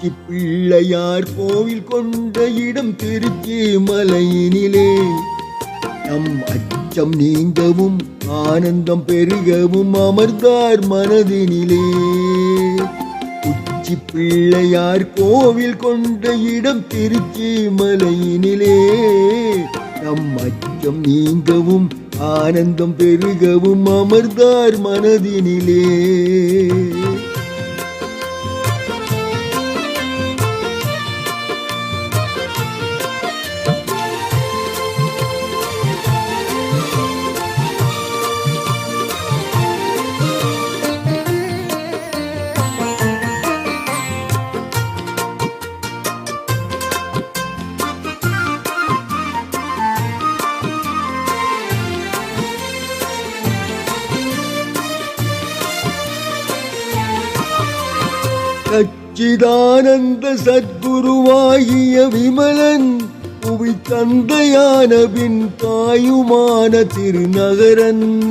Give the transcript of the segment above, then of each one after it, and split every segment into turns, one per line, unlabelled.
திருச்சி பிள்ளையார் கோவில் கொண்ட இடம் திருச்சி மலையினிலே. நம் அச்சம் நீங்கவும் ஆனந்தம் பெருகவும் அமர்ந்தார் மனதினிலே. உச்சி பிள்ளையார் கோவில் கொண்ட இடம் திருச்சி மலையினிலே. நம் அச்சம் நீங்கவும் ஆனந்தம் பெருகவும் அமர்ந்தார் மனதினிலே. சச்சிதானந்த சத்குருவாகிய விமலன் புவி தந்தையான பின் தாயுமான திருநகரன்.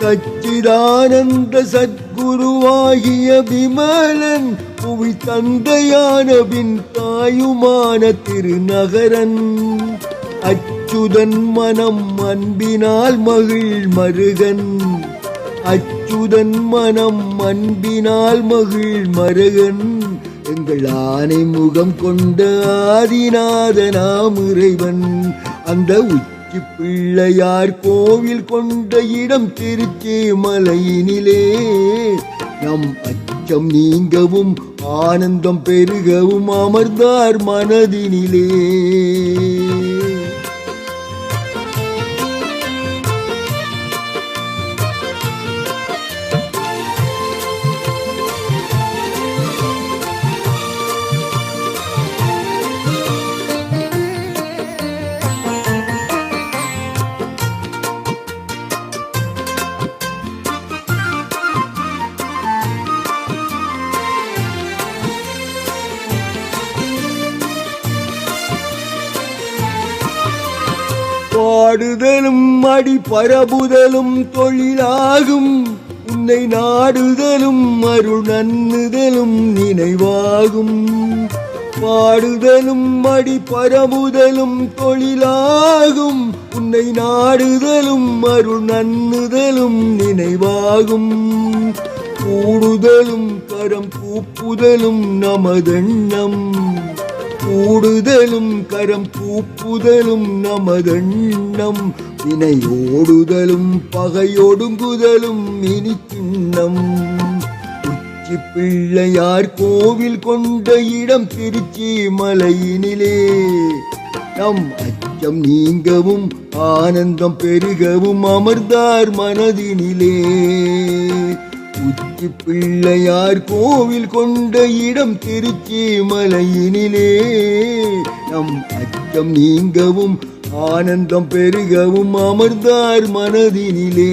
சச்சிதானந்த சத்குருவாகிய விமலன் புவி தந்தையான பின் தாயுமான திருநகரன். அச்சுதன் மனம் அன்பினால் மகிழ் மருகன். அச்சுதன் மனம் அன்பினால் மகிழ் மருகன். எங்கள் ஆனை முகம் கொண்ட ஆதிநாதனாம் இறைவன். அந்த உச்சி பிள்ளையார் கோவில் கொண்ட இடம் திருச்சி மலையினிலே. நம் அச்சம் நீங்கவும் ஆனந்தம் பெருகவும் அமர்ந்தார் மனதினிலே. பாடுதலும் அடி பரபுதலும் தொழிலாகும். உன்னை நாடுதலும் அருள் நன்னுதலும் நினைவாகும். பாடுதலும் அடி பரமுதலும் தொழிலாகும். உன்னை நாடுதலும் அருள் நன்னுதலும் நினைவாகும். கூடுதலும் கரம் கூப்புதலும் நமதெண்ணம். கூடுதலும் கரம் கூப்புதலும் நமதெண்ணம். வினையோடுதலும் பகையொடுங்குதலும் இனி திண்ணம் உச்சி பிள்ளையார் கோவில் கொண்ட இடம் திருச்சி மலையினிலே. நம் அச்சம் நீங்கவும் ஆனந்தம் பெருகவும் அமர்ந்தார் மனதினிலே. உச்சி பிள்ளையார் கோவில் கொண்ட இடம் திருச்சி மலையினிலே நம் அச்சம் நீங்கவும் ஆனந்தம் பெருகவும் அமர்ந்தார் மனதினிலே.